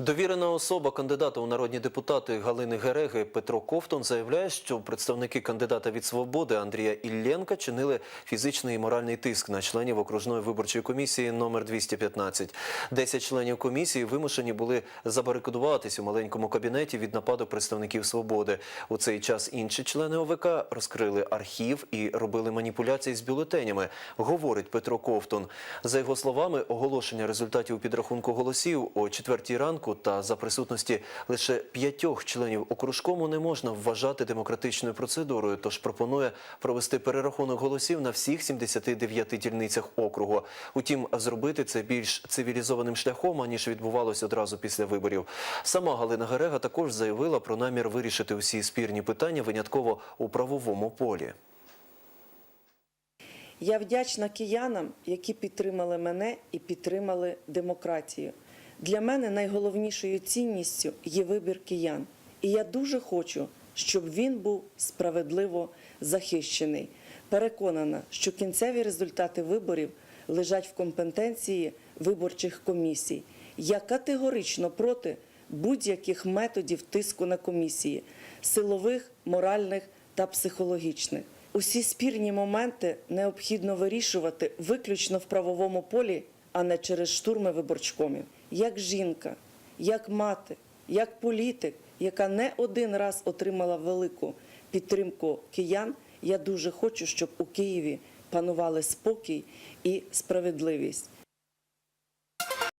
Довірена особа кандидата у народні депутати Галини Гереги Петро Ковтун заявляє, що представники кандидата від свободи Андрія Ілленка чинили фізичний і моральний тиск на членів окружної виборчої комісії номер 215. Десять членів комісії вимушені були забарикадуватись у маленькому кабінеті від нападу представників свободи. У цей час інші члени ОВК розкрили архів і робили маніпуляції з бюлетенями, говорить Петро Ковтун. За його словами, оголошення результатів підрахунку голосів о четвертій ранку та за присутності лише п'ятьох членів окружкому не можна вважати демократичною процедурою. Тож пропонує провести перерахунок голосів на всіх 79 дільницях округу. Утім, зробити це більш цивілізованим шляхом, аніж відбувалось одразу після виборів. Сама Галина Герега також заявила про намір вирішити усі спірні питання винятково у правовому полі. Я вдячна киянам, які підтримали мене і підтримали демократію. Для мене найголовнішою цінністю є вибір киян. І я дуже хочу, щоб він був справедливо захищений. Переконана, що кінцеві результати виборів лежать в компетенції виборчих комісій. Я категорично проти будь-яких методів тиску на комісії силових, моральних та психологічних. Усі спірні моменти необхідно вирішувати виключно в правовому полі, а не через штурми виборчкомів. Як жінка, як мати, як політик, яка не один раз отримала велику підтримку киян, я дуже хочу, щоб у Києві панували спокій і справедливість.